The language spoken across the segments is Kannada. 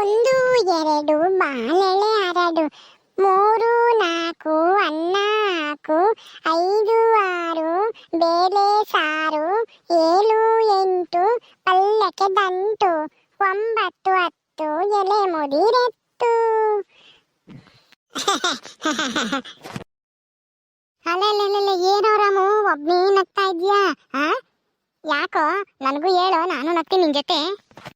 ಒಂದು, ಎರಡು ಬಾಳೆಲೆ ಹರಡು ಮೂರು, ನಾಲ್ಕು ಅನ್ನ ಹಾಕು ಐದು, ಆರು, ಬೇಳೆ ಸಾರು, ಏಳು, ಎಂಟು, ಪಲ್ಲಕ್ಕೆ ದಂಟು, ಒಂಬತ್ತು, ಹತ್ತು, ಎಲೆ ಮುದಿರೆತ್ತು. ಅಲ್ಲಲ್ಲ ಏನೋ ರಾಮು ಒಬ್ಬನೇ ನಗ್ತಾ ಇದೆಯಾ ಯಾಕೋ? ನನಗೂ ಹೇಳೋ, ನಾನು ನಗ್ತೀನಿ ನಿನ್ ಜೊತೆ ಐ ಅತ್ತೆ ಮಾಮ ಯಾವಾಗ ಬಂದ್ರಿ ನೀವು ಆ?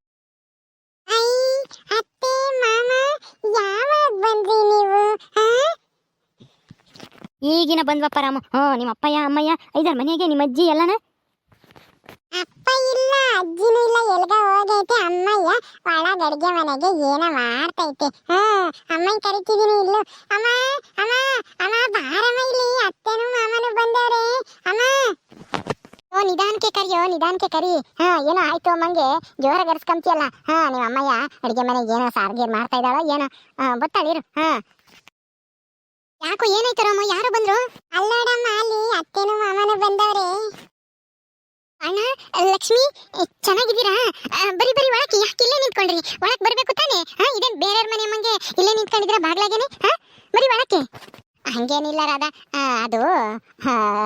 ಈಗಿನ ಬಂದ್ವಪ್ಪ ರಾಮು. ಹ್ಞೂ ನಿಮ್ಮ ಅಪ್ಪಯ್ಯ ಅಮ್ಮಯ್ಯ ಐದಾರು ಮನೆಗೆ ನಿಮ್ಮ ಅಜ್ಜಿ ಎಲ್ಲನ? ಅಪ್ಪ ಇಲ್ಲ, ಅಜ್ಜಿನೂ ಇಲ್ಲ, ಎಲ್ಗ ಹೋಗೈತೆ ಅಮ್ಮಯ್ಯ. ಒಳಗ ಅಡ್ಗೆ ಮನೆಗೆ ಏನೋ ಮಾಡ್ತೈತೆ. ಹಾ ಅಮ್ಮಯ್ಯ ಕರಿತಿದೀನಿ, ಇಲ್ಲ. ಅಮ್ಮ ಅಮ್ಮ ಅಮ್ಮ ಬಾರಮ್ಮ ಇಲ್ಲಿ ಅತ್ತೆನೂ ಮಾಮನು ಬಂದವ್ರೆ ಅಮ್ಮ ಓ ನಿಧಾನಕ್ಕೆ ಕರಿ. ಹಾ ಏನೋ ಆಯ್ತು ಅಮ್ಮಂಗೆ. ಜೋರ ಗರ್ಸ್ಕೊಂತಿಯಲ್ಲ ಹಾ ನಿಮ್ಮ ಅಮ್ಮಯ್ಯ ಅಡಿಗೆ ಮನೆಗೆ ಏನೋ ಸಾರ್ಗೆ ಮಾಡ್ತಾ ಇದ್ದಾಳೋ ಏನೋ. ಹಾ ಗೊತ್ತಾಳಿರು ಹಾ. ಯಾಕೋ ಏನಾಯ್ತು ರಾಮ ಯಾರು ಬಂದ್ರು? ಅಲ್ಲಾಡಮ್ಮ ಅಲ್ಲಿ ಅತ್ತೆನೂ ಮಾಮನು ಬಂದವ್ರೆ. ಅಣ್ಣ ಲಕ್ಷ್ಮಿ ಚೆನ್ನಾಗಿದ್ದೀರಾ? ಬರಿ ಬರಿ ಒಳಕ್ಕೆ ಯಾಕೆ ಇಲ್ಲೇ ನಿಂತ್ಕೊಂಡ್ರಿ? ಒಳಕ್ ಬರ್ಬೇಕು ತಾನೆ? ಹಾ ಇದೇನ್ ಬೇರೆಯವ್ರ ಮನೆ ಅಮ್ಮಂಗೆ ಇಲ್ಲೇ ನಿಂತ್ಕೊಂಡಿದ್ರ ಬಾಗ್ಲಾಗೇನೆ? ಹಾ ಬರಿ ಒಳಕ್ಕೆ. ಹಂಗೇನಿಲ್ಲ ರಾಧಾ. ಅದು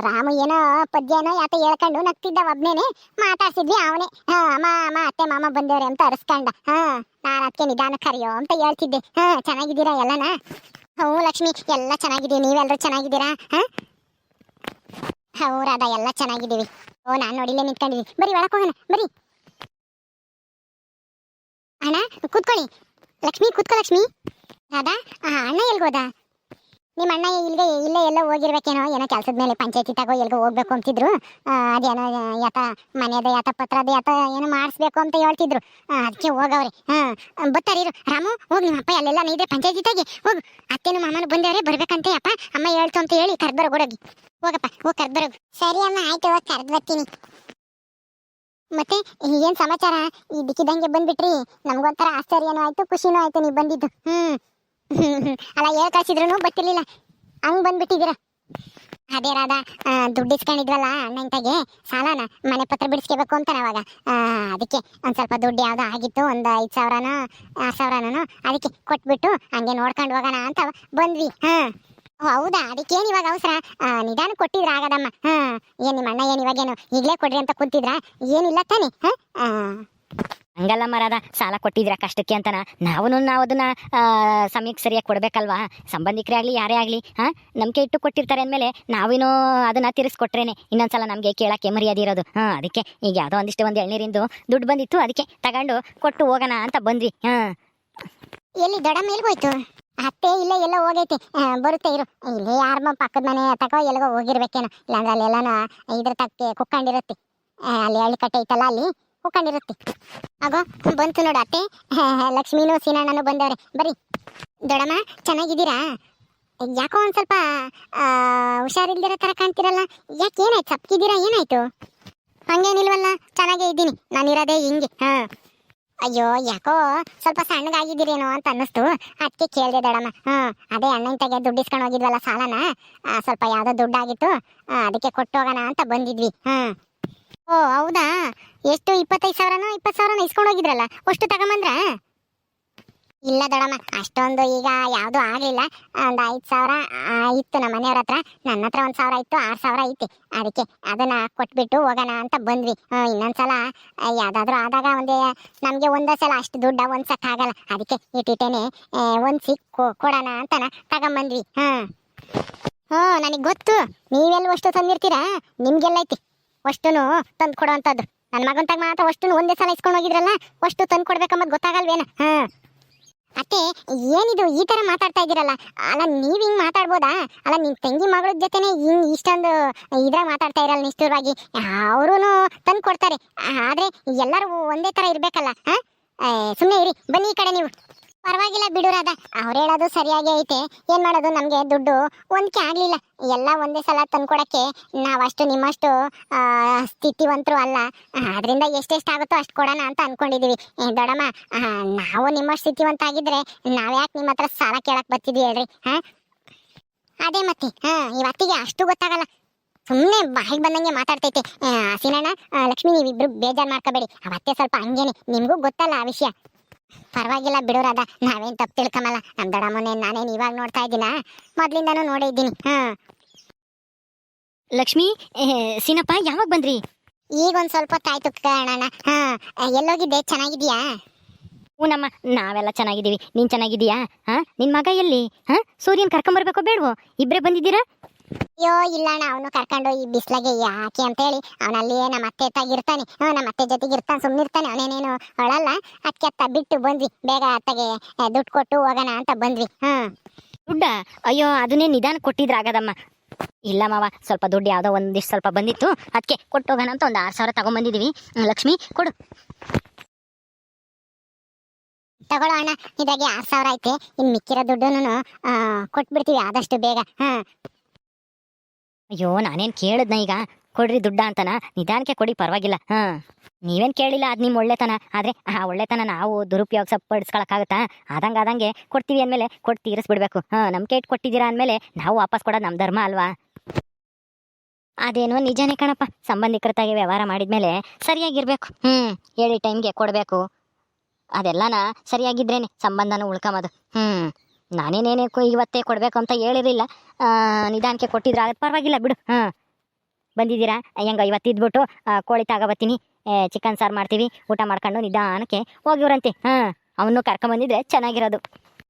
ರಾಮ ಏನೋ ಪದ್ಯನೋ ಯಾತ ಹೇಳ್ಕೊಂಡು ನಗ್ತಿದ್ದ ಒಬ್ನೇನೆ. ಮಾತಾಡ್ಸಿದ್ವಿ ಅವನೇ. ಅಮ್ಮ ಅಮ್ಮ, ಅತ್ತೆ, ಮಾಮ ಬಂದವ್ರೆ ಅಂತ ಅರಸ್ಕೊಂಡ. ಹಾ ನಾನು ಅದಕ್ಕೆ ನಿಧಾನ ಕರೆಯೋ ಅಂತ ಹೇಳ್ತಿದ್ದೆ. ಹಾ ಚೆನ್ನಾಗಿದ್ದೀರಾ ಎಲ್ಲನ? ಹ್ಞೂ ಲಕ್ಷ್ಮಿ, ಎಲ್ಲ ಚೆನ್ನಾಗಿದ್ದೀವಿ. ನೀವೆಲ್ಲರೂ ಚೆನ್ನಾಗಿದ್ದೀರಾ? ಹಾ? ಹ್ಞೂ ರಾಧಾ, ಎಲ್ಲ ಚೆನ್ನಾಗಿದ್ದೀವಿ. ಓ, ನಾನು ನೋಡಿಲ್ಲೇ ನಿಂತ್ಕೊಂಡಿದ್ದೀನಿ. ಬರೀ ಒಳಕ್ಕೆ ಹೋಗೋಣ, ಬರೀ. ಅಣ್ಣ, ಕೂತ್ಕೊಳ್ಳಿ. ಲಕ್ಷ್ಮಿ, ಕೂತ್ಕೋ ಲಕ್ಷ್ಮಿ. ರಾಧಾ ಅಣ್ಣ ಎಲ್ಗೋದ? ನಿಮ್ಮ ಅಣ್ಣ ಇಲ್ಲಿಗೆ ಇಲ್ಲೇ ಎಲ್ಲ ಹೋಗಿರ್ಬೇಕೇನೋ ಏನೋ ಕೆಲಸದ ಮೇಲೆ ಪಂಚಾಯತಿ ತಗೋ ಎಲ್ಗೋ ಹೋಗ್ಬೇಕು ಅಂತಿದ್ರು. ಅದೇನೋ ಯಾತ ಮನೆಯದ ಯಾತ ಪತ್ರದ ಯಾತ ಏನೋ ಮಾಡಿಸ್ಬೇಕು ಅಂತ ಹೇಳ್ತಿದ್ರು. ಅದಕ್ಕೆ ಹೋಗವ್ರೆ. ಹಾ ಬತ್ತಾರಿರು ರಾಮು ಹೋಗಿ ನಿಮ್ಮ ಅಪ್ಪ ಅಲ್ಲೆಲ್ಲ ನೀದೆ ಪಂಚಾಯತಿ ತಾಗಿ ಹೋಗು. ಅತ್ತೆನು ಮಾಮನು ಬಂದವ್ರೆ ಬರ್ಬೇಕಂತೆ ಅಪ್ಪ. ಅಮ್ಮ ಹೇಳ್ತು ಅಂತ ಹೇಳಿ ಕರ್ದರ ಹೋಗಿ. ಹೋಗಪ್ಪ ಹೋಗಿ ಕರ್ದರ ಸರಿ ಅಮ್ಮ ಆಯ್ತು ಹೋಗಿ ಕರ್ದು ಬರ್ತೀನಿ. ಮತ್ತೆ ಏನು ಸಮಾಚಾರ? ಇದ್ದಕ್ಕಿದ್ದಂಗೆ ಬಂದ್ಬಿಟ್ರಿ. ನಮ್ಗೊಂಥರ ಆಶ್ಚರ್ಯನೂ ಆಯ್ತು ಖುಷಿನೂ ಆಯ್ತು ನೀವು ಬಂದಿದ್ದು. ಹ್ಮ್. ಅಲ್ಲ, ಹೇಳ್ ಕಳ್ಸಿದ್ರು ಬರ್ತಿರ್ಲಿಲ್ಲ ಹಂಗ್ ಬಂದ್ಬಿಟ್ಟಿದ್ದೀರ. ಅದೇ ರಾಧ ದುಡ್ಡು ಇಸ್ಕೊಂಡಿದ್ವಲ್ಲ ಅಣ್ಣಂತಾಗೆ, ಸಾಲನ ಮನೆ ಪತ್ರ ಬಿಡಿಸ್ಕೋಬೇಕು ಅಂತ ಅವಾಗ. ಅದಕ್ಕೆ ಒಂದು ಸ್ವಲ್ಪ ದುಡ್ಡು ಯಾವುದೋ ಆಗಿತ್ತು, ಒಂದು ಐದು ಸಾವಿರನೋ, ಆರು ಸಾವಿರನೋ, ಅದಕ್ಕೆ ಕೊಟ್ಬಿಟ್ಟು ಹಂಗೆ ನೋಡ್ಕೊಂಡು ಹೋಗೋಣ ಅಂತ ಬಂದ್ವಿ. ಹಾ. ಹೌದಾ? ಅದಕ್ಕೇನು ಇವಾಗ ಅವಸರ? ನಿಧಾನ ಕೊಟ್ಟಿದ್ರ ಆಗದಮ್ಮ. ಹಾಂ. ಏನು ನಿಮ್ಮ ಅಣ್ಣ ಏನು ಇವಾಗೇನು ಈಗಲೇ ಕೊಡ್ರಿ ಅಂತ ಕೂತಿದ್ರ? ಏನಿಲ್ಲ ತಾನೆ. ಹಾಂ? ಹಂಗಲ್ಲ ಮರದ, ಸಾಲ ಕೊಟ್ಟಿದ್ರ ಕಷ್ಟಕ್ಕೆ ಅಂತನ. ನಾವು ನಾವು ಅದನ್ನ ಸಮಯಕ್ಕೆ ಸರಿಯಾಗಿ ಕೊಡ್ಬೇಕಲ್ವಾ? ಸಂಬಂಧಿಕರೇ ಆಗಲಿ, ಯಾರೇ ಆಗಲಿ ಹಾಂ ನಂಬಿಕೆ ಇಟ್ಟು ಕೊಟ್ಟಿರ್ತಾರೆ ಅಂದಮೇಲೆ ನಾವೇನೋ ಅದನ್ನ ತಿರ್ಸ್ಕೊಟ್ರೇನೆ. ಇನ್ನೊಂದ್ಸಲ ನಮಗೆ ಕೇಳಕ್ಕೆ ಮರ್ಯಾದೆ ಇರೋದು. ಹಾಂ, ಅದಕ್ಕೆ ಈಗ ಯಾವುದೋ ಒಂದಿಷ್ಟು ಒಂದು ಎಳ್ನೀರಿಂದು ದುಡ್ಡು ಬಂದಿತ್ತು, ಅದಕ್ಕೆ ತಗೊಂಡು ಕೊಟ್ಟು ಹೋಗೋಣ ಅಂತ ಬಂದ್ವಿ. ಹಾಂ. ಎಲ್ಲಿ ದೊಡ್ಡ ಮೇಲ್ಗೋಯ್ತು? ಅತ್ತೆ ಇಲ್ಲೇ ಎಲ್ಲ ಹೋಗೈತಿ. ಬರುತ್ತೆ ಇರು. ಇಲ್ಲಿ ಯಾರ ಪಕ್ಕದ ಮನೆ ತಗೋ ಎಲ್ಲಿಗೋ ಹೋಗಿರ್ಬೇಕೇನೋ. ಇಲ್ಲಾಂದ್ರೆ ಅಲ್ಲಿ ಎಲ್ಲಾನ ಇದ್ರ ತಕ್ಕೆ ಕುಕ್ಕಂಡಿರುತ್ತೆ. ಅಲ್ಲಿ ಹಳ್ಳಿ ಕಟ್ಟೆ ಐತಲ್ಲ ಅಲ್ಲಿ. ಕುಕ್ಕೊಂಡಿರುತ್ತೆ ಆಗೋ ಬಂತು ನೋಡು ಅತ್ತೆ. ಲಕ್ಷ್ಮೀನು ಸೀನಣ್ಣನು ಬಂದವ್ರೆ. ಬರೀ ದೊಡಮ್ಮ ಚೆನ್ನಾಗಿದ್ದೀರಾ? ಯಾಕೋ ಒಂದು ಸ್ವಲ್ಪ ಹುಷಾರಿಲ್ದಿರೋ ತರ ಕಾಣ್ತಿರಲ್ಲ. ಯಾಕೆ ಏನಾಯ್ತು? ಸಪ್ಕಿದ್ದೀರಾ ಏನಾಯ್ತು? ಹಂಗೇನಿಲ್ವಲ್ಲ, ಚೆನ್ನಾಗೇ ಇದ್ದೀನಿ. ನಾನಿರೋದೇ ಹಿಂಗೆ. ಹಾ. ಅಯ್ಯೋ, ಯಾಕೋ ಸ್ವಲ್ಪ ಸಣ್ಣಗಾಗಿದ್ದೀರೇನೋ ಅಂತ ಅನ್ನಿಸ್ತು. ಅದಕ್ಕೆ ಕೇಳಿದೆ ದೊಡಮ್ಮ ಹ್ಮ್ ಅದೇ ಅಣ್ಣನ ತೆಗೆ ದುಡ್ಡು ಇಸ್ಕೊಂಡು ಹೋಗಿದ್ವಲ್ಲ ಸಾಲನ. ಸ್ವಲ್ಪ ಯಾವುದೋ ದುಡ್ಡಾಗಿತ್ತು. ಅದಕ್ಕೆ ಕೊಟ್ಟೋಗೋಣ ಅಂತ ಬಂದಿದ್ವಿ. ಹ್ಮ್ ಓ, ಹೌದಾ? ಎಷ್ಟು? ಇಪ್ಪತ್ತೈದು ಸಾವಿರನೋ, ಇಪ್ಪತ್ತು ಸಾವಿರನೋ ಇಸ್ಕೊಂಡು ಹೋಗಿದ್ರಲ್ಲ? ಅಷ್ಟು ತಗೊಂಬಂದ್ರ? ಇಲ್ಲ ದೊಡಮ್ಮ, ಅಷ್ಟೊಂದು ಈಗ ಯಾವುದು ಆಗಲಿಲ್ಲ. ಒಂದು ಐದು ಸಾವಿರ ಇತ್ತು ನಮ್ಮ ಮನೆಯವ್ರ ಹತ್ರ. ನನ್ನ ಹತ್ರ ಒಂದು ಸಾವಿರ ಇತ್ತು, ಆರು ಸಾವಿರ ಐತಿ. ಅದಕ್ಕೆ ಅದನ್ನ ಕೊಟ್ಬಿಟ್ಟು ಹೋಗೋಣ ಅಂತ ಬಂದ್ವಿ. ಇನ್ನೊಂದ್ಸಲ ಸಲ ಯಾವ್ದಾದ್ರು ಆದಾಗ ಒಂದೇ, ನಮಗೆ ಒಂದೇ ಸಲ ಅಷ್ಟು ದುಡ್ಡ ಆಗಲ್ಲ. ಅದಕ್ಕೆ ಇಟ್ಟಿಟ್ಟೇನೆ ಒಂದು ಸಿಕ್ ಕೊ- ಕೊಡೋಣ ಅಂತನ ತಗೊಂಬಂದ್ವಿ. ಹಾ ಹ್ಞೂ ನನಗೆ ಗೊತ್ತು. ನೀವೆಲ್ಲ ಅಷ್ಟು ತಂದಿರ್ತೀರಾ? ನಿಮಗೆಲ್ಲ ಐತಿ. ಅಷ್ಟುನು ತಂದು ಕೊಡುವಂಥದ್ದು ನನ್ನ ಮಗಂತಾಗ ಮಾತ್ರ ಅಷ್ಟುನು ಒಂದೇ ಸಲ ಇಸ್ಕೊಂಡು ಹೋಗಿದ್ರಲ್ಲ, ಅಷ್ಟು ತಂದು ಕೊಡ್ಬೇಕಂಬದ್ ಗೊತ್ತಾಗಲ್ವೇನ? ಹಾ. ಅತ್ತೆ, ಏನಿದು ಈ ತರ ಮಾತಾಡ್ತಾ ಇದ್ದೀರಲ್ಲ ಅಲ್ಲ, ನೀವು ಹಿಂಗೆ ಮಾತಾಡ್ಬೋದಾ? ಅಲ್ಲ ನಿಮ್ ತಂಗಿ ಮಗಳ ಜೊತೆನೆ ಹಿಂಗೆ ಇಷ್ಟೊಂದು ಇದ್ರಾಗ ಮಾತಾಡ್ತಾ ಇರಲ್ಲ ನಿಷ್ಠುರವಾಗಿ. ಅವರೂ ತಂದು ಕೊಡ್ತಾರೆ. ಆದ್ರೆ ಎಲ್ಲರೂ ಒಂದೇ ಥರ ಇರಬೇಕಲ್ಲ, ಹಾಂ? ಸುಮ್ಮನೆ ಇರಿ, ಬನ್ನಿ ಈ ಕಡೆ ನೀವು. ಪರವಾಗಿಲ್ಲ ಬಿಡು ಅವ್ರು ಹೇಳೋದು ಸರಿಯಾಗಿ ಐತೆ. ಏನು ಮಾಡೋದು ನಮಗೆ ದುಡ್ಡು? ಹೊಂದಿಕೆ ಆಗ್ಲಿಲ್ಲ. ಎಲ್ಲ ಒಂದೇ ಸಲ ತಂದ್ಕೊಡಕ್ಕೆ ನಾವಷ್ಟು ನಿಮ್ಮಷ್ಟು ಸ್ಥಿತಿವಂತರು ಅಲ್ಲ. ಅದರಿಂದ ಎಷ್ಟೆಷ್ಟಾಗುತ್ತೋ ಅಷ್ಟು ಕೊಡೋಣ ಅಂತ ಅನ್ಕೊಂಡಿದೀವಿ. ದೊಡಮ್ಮ ನಾವು ನಿಮ್ಮಷ್ಟು ಸ್ಥಿತಿವಂತ ಆಗಿದ್ರೆ ನಾವ್ಯಾಕೆ ನಿಮ್ಮ ಹತ್ರ ಸಾಲ ಕೇಳಕ್ ಬರ್ತಿದ್ವಿ ಹೇಳ್ರಿ, ಹಾ? ಅದೇ ಮತ್ತೆ, ಹಾ, ಇವತ್ತಿಗೆ ಅಷ್ಟು ಗೊತ್ತಾಗಲ್ಲ. ಸುಮ್ಮನೆ ಬಾಯಿಗೆ ಬಂದಂಗೆ ಮಾತಾಡ್ತೈತೆ. ಸೀನಣ್ಣ ಲಕ್ಷ್ಮಿ, ನೀವಿಬ್ರು ಬೇಜಾರ್ ಮಾಡ್ಕೋಬೇಡಿ. ಅವತ್ತೆ ಸ್ವಲ್ಪ ಹಂಗೇನೆ. ನಿಮ್ಗೂ ಗೊತ್ತಲ್ಲ ಆ ವಿಷಯ. ಪರವಾಗಿಲ್ಲ ಬಿಡೋರಾದ ರಾಧಾ ನಾವೇನ್ ತಪ್ಪು ತಿಳ್ಕಮಲ್ಲ. ನಮ್ ದೊಡ್ಡಮ್ಮನೇ ನಾನೇನ್ ಇವಾಗ ನೋಡ್ತಾ ಇದ್ದೀನ? ಮೊದ್ಲಿಂದಾನು ನೋಡಿದ್ದೀನಿ ಹಾ. ಲಕ್ಷ್ಮಿ ಸೀನಪ್ಪ ಯಾವಾಗ ಬಂದ್ರಿ? ಈಗ ಒಂದ್ ಸ್ವಲ್ಪ ಹೊತ್ತಾಯ್ತು ಕಾಣಣ್ಣ. ಹಾ ಎಲ್ಲೋಗಿದ್ದೆ ಚೆನ್ನಾಗಿದ್ಯಾ ಹ್ಞೂನಮ್ಮ ನಾವೆಲ್ಲ ಚೆನ್ನಾಗಿದ್ದೀವಿ. ನೀನ್ ಚೆನ್ನಾಗಿದೀಯಾ ಹಾ ನಿನ್ ಮಗ ಎಲ್ಲಿ? ಹಾ ಸೂರ್ಯನ್ ಕರ್ಕೊಂಬರ್ಬೇಕೋ ಬೇಡವೋ? ಇಬ್ರೇ ಬಂದಿದ್ದೀರಾ? ಅಯ್ಯೋ ಇಲ್ಲ ಅಣ್ಣ ಅವನು ಕರ್ಕೊಂಡು ಈ ಬಿಸ್ಲಾಗೆ ಯಾಕೆ ಅಂತ ಹೇಳಿ ಅವನಲ್ಲಿ ನಮ್ಮ ಅತ್ತೆ ತಾಗಿರ್ತಾನೆ ಹ್ಞೂ ನಮ್ಮ ಅತ್ತೆ ಜೊತೆಗೆ ಇರ್ತಾನೆ ಸುಮ್ಮನಿರ್ತಾನೆ ಅವನೇನೇನು ಅಳಲ್ಲ ಅದಕ್ಕೆ ಅತ್ತ ಬಿಟ್ಟು ಬಂದ್ವಿ. ಬೇಗ ಅತ್ತಗೆ ದುಡ್ಡು ಕೊಟ್ಟು ಹೋಗೋಣ ಅಂತ ಬಂದ್ವಿ. ಹ್ಞೂ. ದುಡ್ಡ? ಅಯ್ಯೋ ಅದನ್ನೇ ನಿಧಾನ ಕೊಟ್ಟಿದ್ರಾಗದಮ್ಮ ಇಲ್ಲ ಮಾವ ಸ್ವಲ್ಪ ದುಡ್ಡು ಯಾವುದೋ ಒಂದಿಷ್ಟು ಸ್ವಲ್ಪ ಬಂದಿತ್ತು. ಅದಕ್ಕೆ ಕೊಟ್ಟು ಹೋಗೋಣ ಅಂತ ಒಂದು ಆರು ಸಾವಿರ ತಗೊಂಬಂದಿದ್ದೀವಿ ಲಕ್ಷ್ಮಿ ಕೊಡು. ತಗೊಳ್ಳೋ ಅಣ್ಣ ಇದಾಗಿ ಆರು ಸಾವಿರ ಐತೆ. ಇನ್ನು ಮಿಕ್ಕಿರೋ ದುಡ್ಡನ್ನು ಕೊಟ್ಬಿಡ್ತೀವಿ ಆದಷ್ಟು ಬೇಗ. ಹಾ ಅಯ್ಯೋ, ನಾನೇನು ಕೇಳಿದ್ನ ಈಗ? ಕೊಡ್ರಿ ದುಡ್ಡ ಅಂತನ? ನಿಧಾನಕ್ಕೆ ಕೊಡಿ, ಪರವಾಗಿಲ್ಲ. ಹಾ. ನೀವೇನ್ ಕೇಳಿಲ್ಲ, ಅದ್ ನಿಮ್ ಒಳ್ಳೆತನ. ಆದ್ರೆ ಆ ಒಳ್ಳೆತನ ನಾವು ದುರುಪಯೋಗ ಪಡಿಸ್ಕೊಳಕ್ಕಾಗತ್ತಾ? ಆದಂಗ ಆದಂಗೆ ಕೊಡ್ತೀವಿ ಅಂದ್ಮೇಲೆ ಕೊಟ್ಟು ತೀರಿಸ್ಬಿಡ್ಬೇಕು. ಹಾ ನಮ್ಗೆ ಇಟ್ಟು ಕೊಟ್ಟಿದ್ದೀರಾ ಅಂದ್ಮೇಲೆ ನಾವು ವಾಪಸ್ ಕೊಡೋದು ನಮ್ ಧರ್ಮ ಅಲ್ವಾ? ಅದೇನೋ ನಿಜಾನೇ ಕಣಪ್ಪ. ಸಂಬಂಧಿಕರತಾಗಿ ವ್ಯವಹಾರ ಮಾಡಿದ್ಮೇಲೆ ಸರಿಯಾಗಿರ್ಬೇಕು. ಹ್ಮ್, ಹೇಳಿ, ಟೈಮ್ಗೆ ಕೊಡ್ಬೇಕು. ಅದೆಲ್ಲನ ಸರಿಯಾಗಿದ್ರೇನೆ ಸಂಬಂಧನ ಉಳ್ಕೊಮದು. ಹ್ಮ್. ನಾನೇನೇನೇ ಇವತ್ತೇ ಕೊಡ್ಬೇಕು ಅಂತ ಹೇಳಿರಲಿಲ್ಲ ನಿಧಾನಕ್ಕೆ ಕೊಟ್ಟಿದ್ರೆ ಅದು ಪರವಾಗಿಲ್ಲ ಬಿಡು. ಹಾಂ. ಬಂದಿದ್ದೀರಾ? ಹೆಂಗ ಇವತ್ತು ಇದ್ಬಿಟ್ಟು ಆ, ಕೋಳಿ ತಗೊಬತ್ತೀನಿ ಚಿಕನ್ ಸಾರು ಮಾಡ್ತೀವಿ. ಊಟ ಮಾಡ್ಕೊಂಡು ನಿಧಾನಕ್ಕೆ ಹೋಗಿವ್ರಂತೆ. ಹಾಂ ಅವನು ಕರ್ಕೊಂಬಂದಿದ್ರೆ ಚೆನ್ನಾಗಿರೋದು.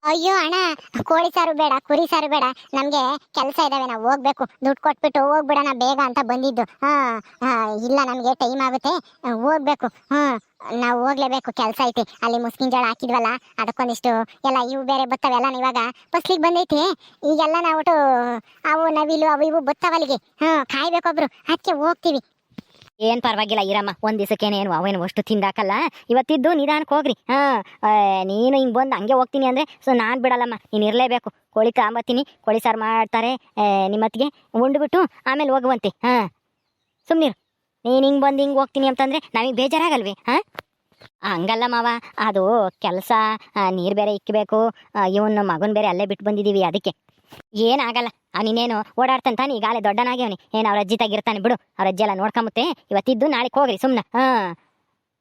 ಅಯ್ಯೋ ಅಣ್ಣ ಕೋಳಿ ಸಾರು ಬೇಡ ಕುರಿ ಸಾರು ಬೇಡ. ನಮ್ಗೆ ಕೆಲಸ ಇದಾವೆ ನಾವು ಹೋಗ್ಬೇಕು. ದುಡ್ಡು ಕೊಟ್ಬಿಟ್ಟು ಹೋಗ್ಬಿಡೋಣ ಬೇಗ ಅಂತ ಬಂದಿದ್ದು. ಹಾ ಹಾ, ಇಲ್ಲ ನಮ್ಗೆ ಟೈಮ್ ಆಗುತ್ತೆ. ಹೋಗ್ಬೇಕು. ಹ್ಮ್ ನಾವು ಹೋಗ್ಲೇಬೇಕು ಕೆಲಸ ಐತಿ. ಅಲ್ಲಿ ಮುಸ್ಕಿನ ಜೋಳ ಹಾಕಿದ್ವಲ್ಲ ಅದಕ್ಕೊಂದಿಷ್ಟು ಎಲ್ಲ ಇವು ಬೇರೆ ಬತ್ತವೆಲ್ಲ ಇವಾಗ? ಫಸ್ಲಿಗೆ ಬಂದೈತಿ. ಈಗೆಲ್ಲ ನಾವು ಅವು ನವಿಲು ಅವು ಇವು ಬತ್ತವಲ್ಲಿಗೆ. ಹ್ಮ್ ಕಾಯ್ಬೇಕೊಬ್ರು ಅದಕ್ಕೆ ಹೋಗ್ತೀವಿ. ಏನು ಪರವಾಗಿಲ್ಲ ಇರಮ್ಮ ಒಂದು ದಿವಸಕ್ಕೇನೇನು ಅವೇನು ಅಷ್ಟು ತಿಂದಾಕಲ್ಲ? ಇವತ್ತಿದ್ದು ನಿಧಾನಕ್ಕೆ ಹೋಗ್ರಿ. ಹಾ ನೀನು ಹಿಂಗ್ ಬಂದು ಹಂಗೆ ಹೋಗ್ತೀನಿ ಅಂದ್ರೆ, ಸೊ ನಾನು ಬಿಡಲ್ಲಮ್ಮ, ನೀನು ಇರಲೇಬೇಕು. ಕೋಳಿ ತಾಂಬತ್ತೀನಿ ಕೋಳಿ ಸಾರು ಮಾಡ್ತಾರೆ ನಿಮ್ಮತ್ತಿಗೆ ಉಂಡ್ಬಿಟ್ಟು ಆಮೇಲೆ ಹೋಗುವಂತೆ, ಹಾ. ಸುಮ್ಮನಿರು ನೀನು ಹಿಂಗೆ ಬಂದು ಹಿಂಗೆ ಹೋಗ್ತೀನಿ ಅಂತಂದ್ರೆ ನಮಗೆ ಬೇಜಾರಾಗಲ್ವೇ, ಹಾಂ? ಹಂಗಲ್ಲ ಮಾವ, ಅದು ಕೆಲಸ ನೀರು ಬೇರೆ ಇಕ್ಕಬೇಕು ಇವನು ಮಗನ ಬೇರೆ ಅಲ್ಲೇ ಬಿಟ್ಟು ಬಂದಿದ್ದೀವಿ ಅದಕ್ಕೆ. ಏನಾಗಲ್ಲ. ನೀನೇನು ಓಡಾಡ್ತಾನೆ ತಾನೆ ಈಗಾಗಲೇ ದೊಡ್ಡನಾಗ್ಯವನಿ. ಏನು ಅವ್ರ ಅಜ್ಜಿ ತಾಗಿರ್ತಾನೆ ಬಿಡು. ಅವ್ರ ಅಜ್ಜಿ ಎಲ್ಲ ನೋಡ್ಕೊಂಬತ್ತೆ. ಇವತ್ತಿದ್ದು ನಾಳೆ ಹೋಗ್ರಿ ಸುಮ್ಮನೆ ಹಾಂ.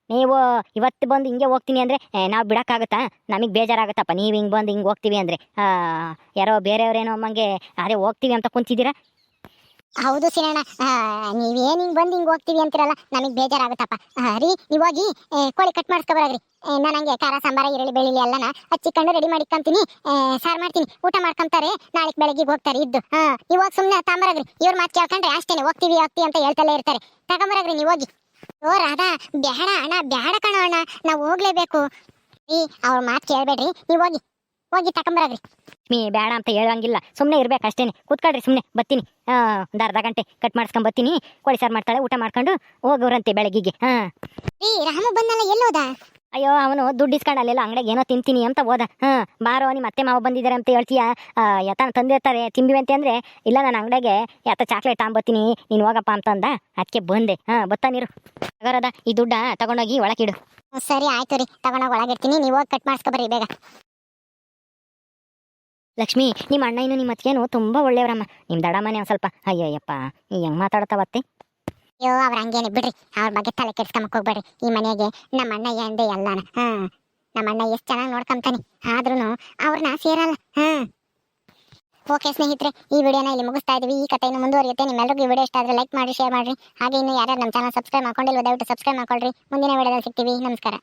ನೀವು ಇವತ್ತು ಬಂದು ಹಿಂಗೆ ಹೋಗ್ತೀನಿ ಅಂದರೆ ನಾವು ಬಿಡೋಕ್ಕಾಗುತ್ತಾ? ನಮಗೆ ಬೇಜಾರಾಗುತ್ತಪ್ಪ. ನೀವು ಹಿಂಗೆ ಬಂದು ಹಿಂಗೆ ಹೋಗ್ತೀವಿ ಅಂದರೆ. ಯಾರೋ ಬೇರೆಯವ್ರೇನೋ ಅಮ್ಮಂಗೆ, ಅದೇ ಹೋಗ್ತೀವಿ ಅಂತ ಕುಂತಿದ್ದೀರಾ? ಹೌದು ಸಿನಣ್ಣ. ನೀವೇನು ಹಿಂಗೆ ಬಂದು ಹಿಂಗೆ ಹೋಗ್ತೀವಿ ಅಂತಿರಲ್ಲ, ನಮಗೆ ಬೇಜಾರಾಗುತ್ತಪ್ಪ. ರೀ, ನೀವು ಹೋಗಿ ಕೋಳಿ ಕಟ್ ಮಾಡಿಸ್ಕೊಬರಾಗ್ರಿ ನಾನು ಹಂಗೆ ಖಾರ, ಸಾಂಬಾರ, ಈರುಳ್ಳಿ, ಬೆಳ್ಳುಳ್ಳಿ ಎಲ್ಲನ ಹಚ್ಚಿಕೊಂಡು ರೆಡಿ ಮಾಡಿಕೊಂತೀನಿ ಸಾರು ಮಾಡ್ತೀನಿ. ಊಟ ಮಾಡ್ಕೊಂತಾರೆ. ನಾಳೆ ಬೆಳಗ್ಗೆ ಹೋಗ್ತಾರೆ ಇದ್ದು. ಹಾಂ, ಇವಾಗ ಸುಮ್ಮನೆ ತಾಂಬರಾಗ್ರಿ ಇವ್ರ ಮಾತು ಕೇಳ್ಕೊಂಡ್ರೆ ಅಷ್ಟೇನೆ, ಹೋಗ್ತೀವಿ ಹೋಗ್ತೀವಿ ಅಂತ ಹೇಳ್ತಲೇ ಇರ್ತಾರೆ. ತಗೊಂಬರಾಗ್ರಿ ನೀವು ಹೋಗಿ. ಓ, ರಾಧಾ, ಬ್ಯಾಡ ಅಣ್ಣ, ಬ್ಯಾಡ ಕಣೋ ಅಣ್ಣ. ನಾವು ಹೋಗ್ಲೇಬೇಕು. ಈ ಅವ್ರ ಮಾತು ಕೇಳಬೇಡ್ರಿ. ನೀವು ಹೋಗಿ. ಹೋಗಿ ತಗೊಂಬರಾಗ್ರಿ ಮೀ ಬೇಡ ಅಂತ ಹೇಳಂಗಿಲ್ಲ. ಸುಮ್ಮನೆ ಇರ್ಬೇಕು ಅಷ್ಟೇನೆ. ಕೂತ್ಕೊಳ್ರಿ ಸುಮ್ಮನೆ ಬತ್ತೀನಿ ಒಂದು ಅರ್ಧ ಗಂಟೆ ಕಟ್ ಮಾಡ್ಸ್ಕೊಂಡು ಬತ್ತೀನಿ ಕೋಳಿ ಸಾರು ಮಾಡ್ತಾಳೆ ಊಟ ಮಾಡ್ಕೊಂಡು ಹೋಗೋರಂತೆ ಬೆಳಗ್ಗಿಗೆ ಹಾಂ. ರೀ ರಾಮು ಬಂದಲ್ಲ ಎಲ್ಲೋದ ಅಯ್ಯೋ ಅವನು ದುಡ್ಡು ಇಸ್ಕೊಂಡು ಅಲ್ಲೆಲ್ಲ ಅಂಗಡಿಗೆ ಏನೋ ತಿಂತೀನಿ ಅಂತ ಹೋದ. ಹಾಂ ಬಾರೋ ನಿಮ್ಮ ಅತ್ತೆ ಮಾವ ಬಂದಿದ್ದಾರೆ ಅಂತ ಹೇಳ್ತೀಯ? ಯತ ತಂದಿರ್ತಾರೆ ತಿಂಬಿವಂತೆ ಅಂದರೆ ಇಲ್ಲ ನಾನು ಅಂಗಡಿಗೆ ಯಾತ ಚಾಕ್ಲೇಟ್ ತಗೊಂಬತ್ತೀನಿ ನೀನು ಹೋಗಪ್ಪ ಅಂತ ಅಂದ ಅದಕ್ಕೆ ಬಂದೆ. ಹಾಂ ಬತ್ತಾನಿರು ತಗೋರದ ಈ ದುಡ್ಡ ತಗೊಂಡೋಗಿ ಒಳಗಿಡು ಸರಿ ಆಯ್ತು ರೀ. ತಗೊಂಡೋಗಿ ಒಳಗಿರ್ತೀನಿ ನೀವು ಹೋಗಿ ಕಟ್ ಮಾಡಿಸ್ಕೊಬರ್ರಿ ಬೇಗ. ಲಕ್ಷ್ಮಿ, ನಿಮ್ಮ ಅಣ್ಣ ಇನ್ನು ನಿಮ್ಮ ಅತ್ತಿಗೆನು ತುಂಬ ಒಳ್ಳೆಯವರಮ್ಮ. ನಿಮ್ಮ ದಡಮ್ಮನೆ ಒಂದು ಸ್ವಲ್ಪ, ಅಯ್ಯಯ್ಯಪ್ಪ, ಈ ಹೆಂಗೆ ಮಾತಾಡ್ತಾವತ್ತೆ? ಅಯ್ಯೋ, ಅವ್ರ ಹಂಗೇನೆ, ಬಿಡ್ರಿ. ಅವ್ರ ಬಗ್ಗೆ ತಲೆ ಕೆಡ್ಸ್ಕೊಂಬಕ್ ಹೋಗ್ಬೇಡ್ರಿ. ಈ ಮನೆಗೆ ನಮ್ಮ ಅಣ್ಣ ಎಂದೆ ಎಲ್ಲಾನ. ಹಾ, ನಮ್ಮ ಅಣ್ಣ ಎಷ್ಟು ಚೆನ್ನಾಗಿ ನೋಡ್ಕೊಂತಾನೆ ಆದ್ರೂ ಅವ್ರನ್ನ ಸೇರಲ್ಲ. ಹಾಂ. ಓಕೆ ಸ್ನೇಹಿತರೆ, ಈ ವಿಡಿಯೋನ ಇಲ್ಲಿ ಮುಗಿಸ್ತಾ ಇದೀವಿ. ಈ ಕಥೆ ಇನ್ನು ಮುಂದುವರಿಯುತ್ತೆ. ನಿಮ್ಮೆಲ್ಲರಿಗೂ ಈ ವಿಡಿಯೋ ಇಷ್ಟ ಆದ್ರೆ ಲೈಕ್ ಮಾಡಿ, ಶೇರ್ ಮಾಡ್ರಿ. ಹಾಗೆ ಇನ್ನು ಯಾರ್ಯಾರು ನಮ್ಮ ಚಾನಲ್ ಸಬ್ಸ್ಕ್ರೈಬ್ ಮಾಡ್ಕೊಂಡಿಲ್ಲ ದಯವಿಟ್ಟು ಸಬ್ಸ್ಕ್ರೈಬ್ ಮಾಡ್ಕೊಳ್ರಿ. ಮುಂದಿನ ವಿಡಿಯೋದಲ್ಲಿ ಸಿಗ್ತೀವಿ. ನಮಸ್ಕಾರ.